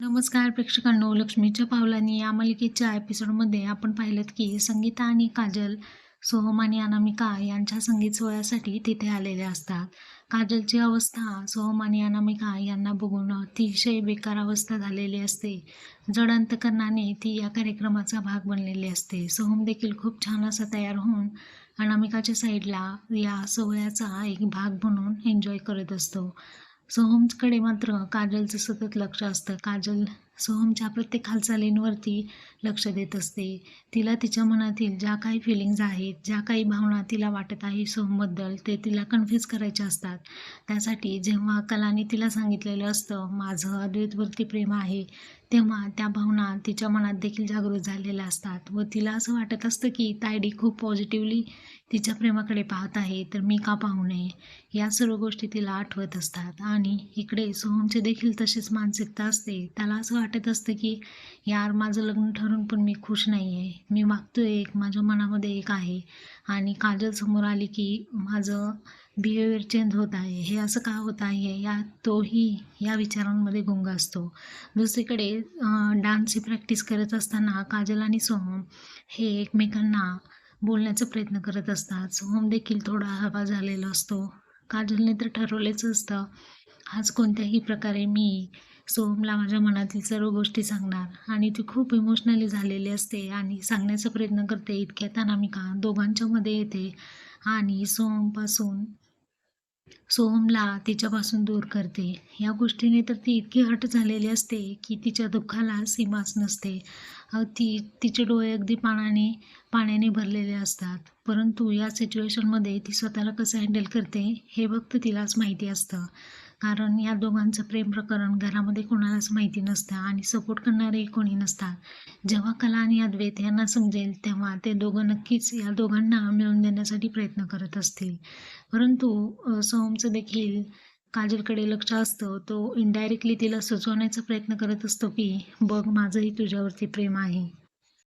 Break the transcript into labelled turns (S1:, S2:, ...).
S1: नमस्कार प्रेक्षकांनो लक्ष्मीच्या पावलांनी या मालिकेच्या एपिसोडमध्ये आपण पाहिलं की संगीता आणि काजल सोहम आणि अनामिका यांच्या संगीत सोहळ्यासाठी तिथे आलेल्या असतात. काजलची अवस्था सोहम आणि अनामिका यांना बघून अतिशय बेकार अवस्था झालेली असते. जड अंतकरणाने ती या कार्यक्रमाचा भाग बनलेली असते. सोहम देखील खूप छान असा तयार होऊन अनामिकाच्या साईडला या सोहळ्याचा एक भाग म्हणून एन्जॉय करत असतो. सोहमकडे मात्र काजलचं सतत लक्ष असतं. काजल सोहमच्या प्रत्येक हालचालींवरती लक्ष देत असते. तिला तिच्या मनातील ज्या काही फिलिंग्ज आहेत ज्या काही भावना तिला वाटत आहे सोहमबद्दल ते तिला कन्फ्यूज करायचे असतात. त्यासाठी जेव्हा कलाने तिला सांगितलेलं असतं माझं अद्वैतवरती प्रेम आहे तेव्हा त्या भावना तिच्या मनात देखील जागृत झालेल्या असतात व तिला असं वाटत असतं की तायडी खूप पॉझिटिव्हली तिच्या प्रेमाकडे पाहत आहे तर मी का पाहू नये? या सर्व गोष्टी तिला आठवत असतात. आणि इकडे सोहमचे देखील तशीच मानसिकता असते. त्याला असं वाटत असतं की यार माझं लग्न ठरून पण मी खुश नाही आहे मी मागतोय एक माझ्या मनामध्ये एक आहे. आणि काजल समोर आली की माझं बिहेवियर चेंज होत आहे. हे असं का होत आहे? या तोही या विचारांमध्ये गुंग असतो. दुसरीकडे डान्सची प्रॅक्टिस करत असताना काजल आणि सोहम हे एकमेकांना बोलण्याचा प्रयत्न करत असतात. सोहम देखील थोडा हवा झालेला असतो. काजलने तर ठरवलेच असतं आज कोणत्याही प्रकारे मी सोहमला माझ्या मनातील सर्व गोष्टी सांगणार आणि ती खूप इमोशनली झालेली असते आणि सांगण्याचा प्रयत्न करते. इतक्यात अनामिका दोघांच्यामध्ये येते आणि सोहमपासून सोहमला तिच्यापासून दूर करते. या गोष्टीने तर ती इतकी हट झालेली असते की तिच्या दुःखाला सीमाच नसते. ती तिचे डोळे अगदी पाण्याने पाण्याने भरलेले असतात. परंतु या सिच्युएशनमध्ये ती स्वतःला कसं हँडल करते हे फक्त तिलाच माहिती असतं. कारण या दोघांचं प्रेम प्रकरण घरामध्ये कोणालाच माहिती नसतं आणि सपोर्ट करणारेही कोणी नसतात. जेव्हा कला आणि अद्वैत यांना समजेल तेव्हा ते दोघं नक्कीच या दोघांना मिळवून देण्यासाठी प्रयत्न करत असतील. परंतु सोहमचं देखील काजलकडे लक्ष असतं. तो इनडायरेक्टली तिला सुचवण्याचा प्रयत्न करत असतो की बघ माझंही तुझ्यावरती प्रेम आहे.